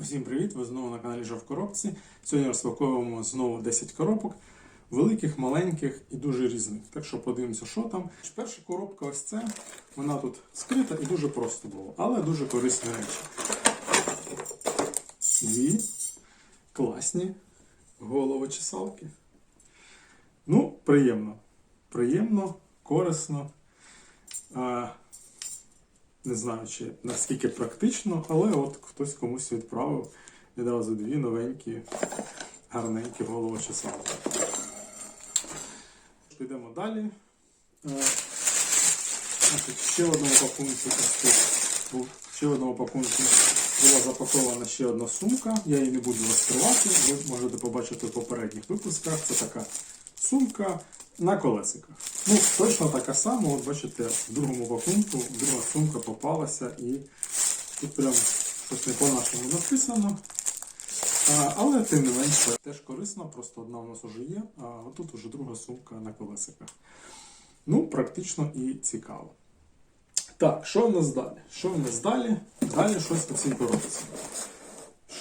Усім привіт! Ви знову на каналі Жов Коробці. Сьогодні розпаковуємо знову 10 коробок, великих, маленьких і дуже різних. Так що подивимося, що там. Перша коробка ось це. Вона тут скрита і дуже просто було, але дуже корисні речі. Дві класні головочесалки. Ну, приємно. Приємно, корисно. Не знаю, чи наскільки практично, але от хтось комусь відправив відразу дві новенькі, гарненькі головочесалки. Підемо далі. Е, ще в одному був, ще в одному пакунку була запакована ще одна сумка. Я її не буду розкривати. Ви можете побачити в попередніх випусках. Це така сумка на колесиках. Ну, точно така сама, от бачите, в другому пакунку друга сумка попалася і тут прям щось не по-нашому написано. Але тим не менше теж корисно, просто одна у нас вже є, а тут вже друга сумка на колесиках. Ну, практично і цікаво. Так, що в нас далі? Що в нас далі? Далі щось у цій коробці.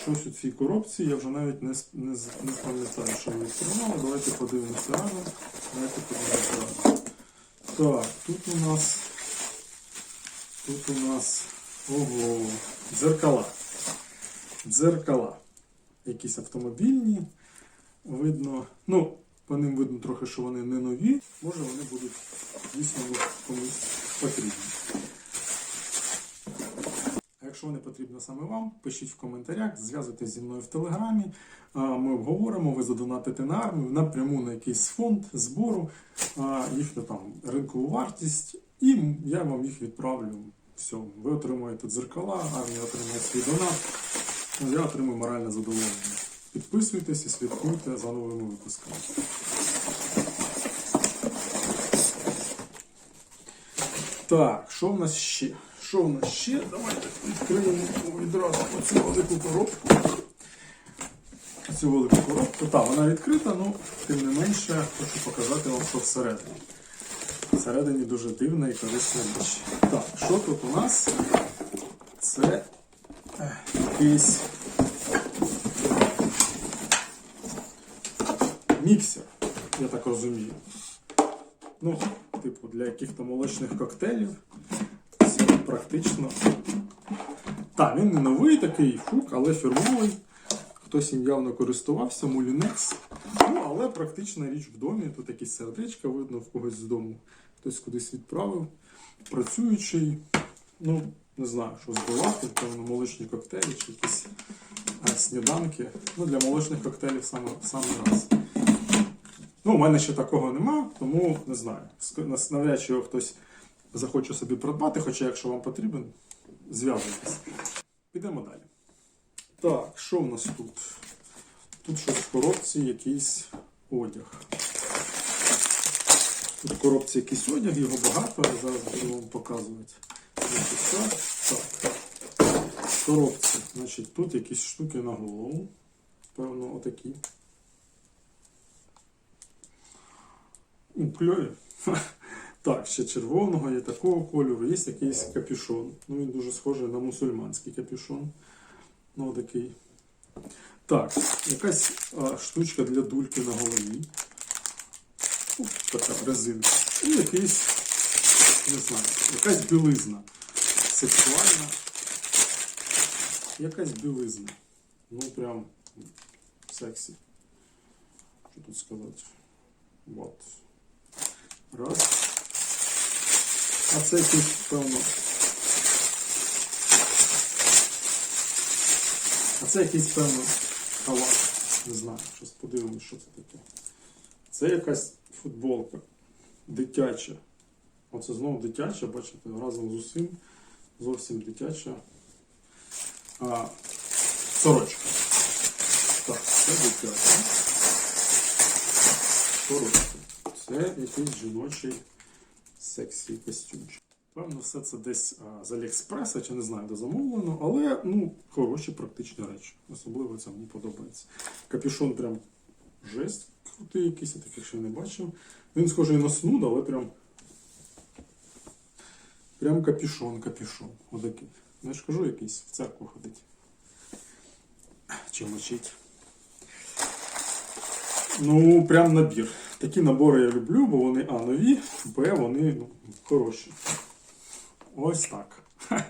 Щось у цій коробці, я вже навіть не, не, не пам'ятаю, що ми відкривали. Давайте подивимося разом. Давайте подивимося разом. Так, тут у нас. Тут у нас. Ого, дзеркала. Дзеркала. Якісь автомобільні. Видно. Ну, по ним видно трохи, що вони не нові. Може вони будуть дійсно комусь потрібні. Якщо вони потрібні саме вам, пишіть в коментарях, зв'язуйтесь зі мною в телеграмі. Ми обговоримо, ви задонатите на армію напряму на якийсь фонд збору, їхню там ринкову вартість, і я вам їх відправлю. Все, ви отримуєте дзеркала, армія отримує свій донат. Я отримую моральне задоволення. Підписуйтесь і слідкуйте за новими випусками. Так, що в нас ще? Що в нас ще? Давайте відкриємо відразу оцю велику коробку. Цю велику коробку. Так, вона відкрита, ну тим не менше хочу показати вам, що всередині. Всередині дуже дивна і корисна річ. Так, що тут у нас? Це е, якийсь міксер, я так розумію. Ну, типу, для яких-то молочних коктейлів. Практично. Так, він не новий такий фук, але фірмовий. Хтось їм явно користувався, мулінекс. Ну, але практична річ в домі. Тут якісь сердечка видно в когось з дому. Хтось кудись відправив. Працюючий, ну, не знаю, що збивати, певно, молочні коктейлі чи якісь а, сніданки. Ну, для молочних коктейлів саме, саме раз. Ну, у мене ще такого нема, тому не знаю. Навряд чи його хтось захоче собі придбати, хоча якщо вам потрібен, зв'язуйтесь. Підемо далі. Так, що в нас тут? Тут щось в коробці якийсь одяг. Тут в коробці якийсь одяг, його багато, я зараз буду вам показувати. Так. В коробці, значить, тут якісь штуки на голову. Певно, отакі. Кльові. Так, ще червоного, є такого кольору, є якийсь капюшон. Ну, він дуже схожий на мусульманський капюшон. Ну, такий. Так, якась а, штучка для дульки на голові. Ну, така резинка. І якийсь, не знаю, якась білизна. Сексуальна. Якась білизна. Ну, прям сексі. Що тут сказати? Вот. Раз. А це якийсь, певно. А це якийсь, певно, халат. Не знаю, щось подивимось, що це таке. Це якась футболка. Дитяча. Оце знову дитяча, бачите, разом з усім. Зовсім дитяча. А, сорочка. Так, це дитяча. Сорочка. Це якийсь жіночий сексі костюмчик. Певно, все це десь з Аліекспреса, чи не знаю, де замовлено, але ну, хороші практичні речі. Особливо це мені подобається. Капюшон прям жесть крутий якийсь, я таких ще не бачив. Він схожий на снуд, але прям. Прям капюшон, капюшон. Отакий. Ну, я ж кажу, якийсь в церкву ходить. чи мочить. Ну, прям набір. Такі набори я люблю, бо вони А нові, Б вони ну, хороші. Ось так.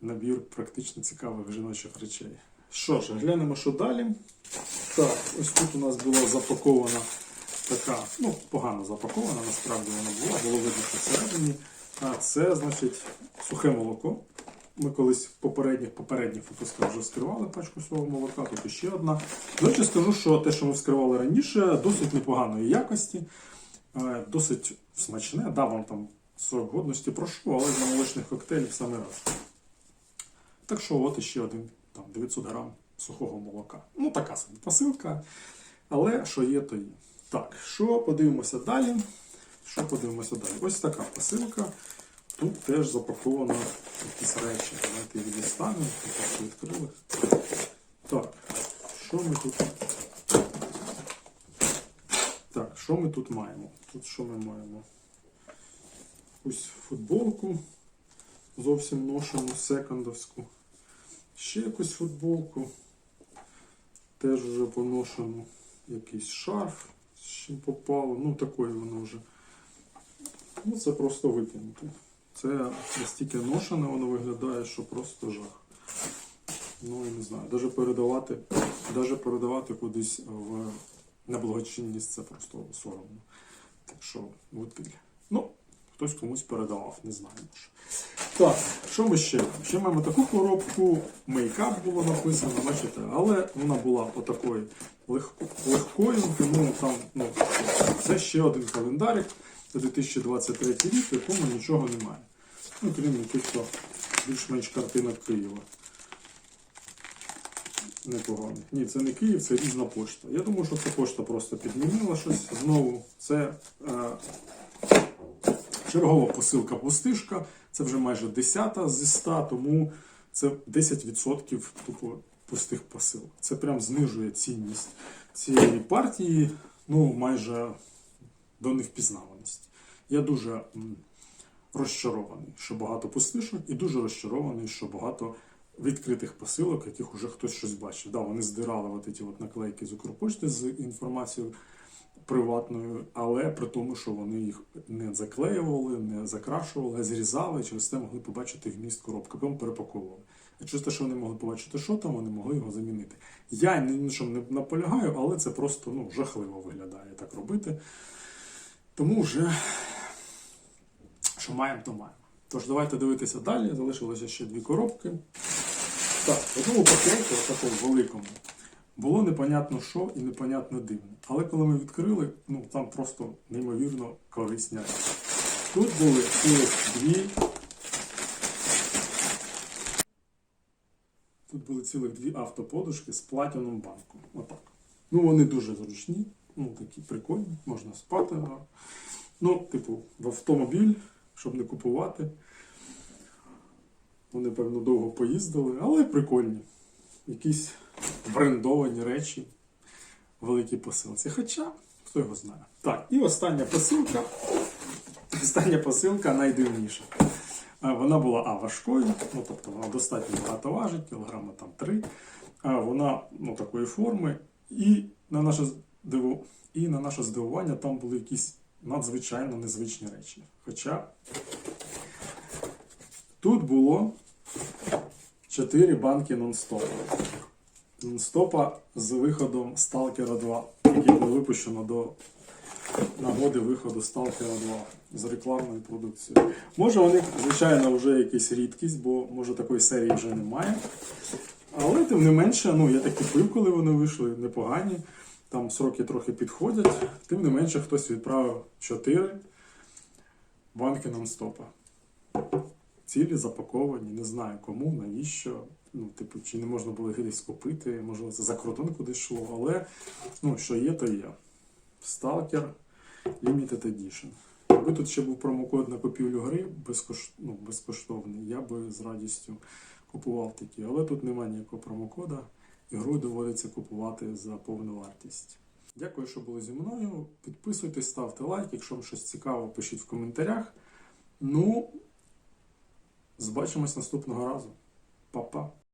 Набір практично цікавих жіночих речей. Що ж, глянемо, що далі. Так, ось тут у нас була запакована така, ну, погано запакована, насправді вона була, було видно, що. А це, значить, сухе молоко. Ми колись в попередніх попередніх випусках вже вскривали пачку свого молока, тут іще одна. До речі, скажу, що те, що ми вскривали раніше, досить непоганої якості, е, досить смачне. Да, вам там срок годності прошу, але для молочних коктейлів саме раз. Так що от іще один там, 900 грам сухого молока. Ну, така собі посилка, але що є, то є. Так, що подивимося далі? Що подивимося далі? Ось така посилка. Тут теж запаковано якісь речі. Давайте їх дістанемо. Так, відкрили. Так, що ми тут? Так, що ми тут маємо? Тут що ми маємо? Ось футболку зовсім ношену, секондовську. Ще якусь футболку. Теж вже поношену. Якийсь шарф, з чим попало. Ну, такої воно вже. Ну, це просто викинути. Це настільки ношене, воно виглядає, що просто жах. Ну, я не знаю, даже передавати, даже передавати кудись в на благочинність це просто соромно. Так що, утиль. Ну, хтось комусь передавав, не знаю. Так, що ми ще? Ще маємо таку коробку, мейкап було написано, бачите, але вона була отакою легко, легкою, тому там ну, це ще один календарик за 2023 рік, в якому нічого немає. Ну, крім якихось більш-менш картинок Києва. Непогано. Ні, це не Київ, це різна пошта. Я думаю, що це пошта просто підмінила щось знову. Це е, чергова посилка пустишка. Це вже майже 10 зі 100, тому це 10% тупо пустих посил. Це прям знижує цінність цієї партії, ну майже до невпізнаваності. Я дуже розчарований, що багато пустишок, і дуже розчарований, що багато відкритих посилок, яких уже хтось щось бачив. Да, вони здирали от ці от наклейки з Укрпошти з інформацією приватною, але при тому, що вони їх не заклеювали, не закрашували, а зрізали, через це могли побачити вміст коробки, потім перепаковували. А через те, що вони могли побачити, що там, вони могли його замінити. Я ні на чому не наполягаю, але це просто ну, жахливо виглядає так робити. Тому вже що маємо, то маємо. Тож давайте дивитися далі. Залишилося ще дві коробки. Так, в одному пакеті, такому великому, було непонятно що і непонятно дивне. Але коли ми відкрили, ну там просто неймовірно корисні. Тут були цілих дві. Тут були цілих дві автоподушки з платіном банку. Отак. Ну, вони дуже зручні, ну такі прикольні, можна спати. Ну, типу, в автомобіль, щоб не купувати. Вони, певно, довго поїздили, але прикольні. Якісь брендовані речі, великі посилці. Хоча, хто його знає. Так, і остання посилка. Остання посилка найдивніша. Вона була а, важкою, ну тобто вона достатньо багато важить, кілограма там 3. А вона ну, такої форми. І на наше здиву... і на наше здивування там були якісь надзвичайно незвичні речі. Хоча тут було 4 банки нон-стопа. Нон-стопа з виходом Stalker 2, який було випущено до нагоди виходу Stalker 2 з рекламною продукцією. Може, у них, звичайно, вже якась рідкість, бо може такої серії вже немає. Але тим не менше, ну я так купив, коли вони вийшли, непогані. Там сроки трохи підходять. Тим не менше, хтось відправив 4 банки нон-стопа. Цілі запаковані, не знаю кому, навіщо. Ну, типу, чи не можна було десь купити, можливо, це за кордон кудись йшло, але ну, що є, то є. Stalker Limited Edition. Якби тут ще був промокод на купівлю гри безкош... ну, безкоштовний, я би з радістю купував такі. Але тут немає ніякого промокода, гру доводиться купувати за повну вартість. Дякую, що були зі мною. Підписуйтесь, ставте лайк. Якщо вам щось цікаво, пишіть в коментарях. Ну, збачимось наступного разу. Па-па!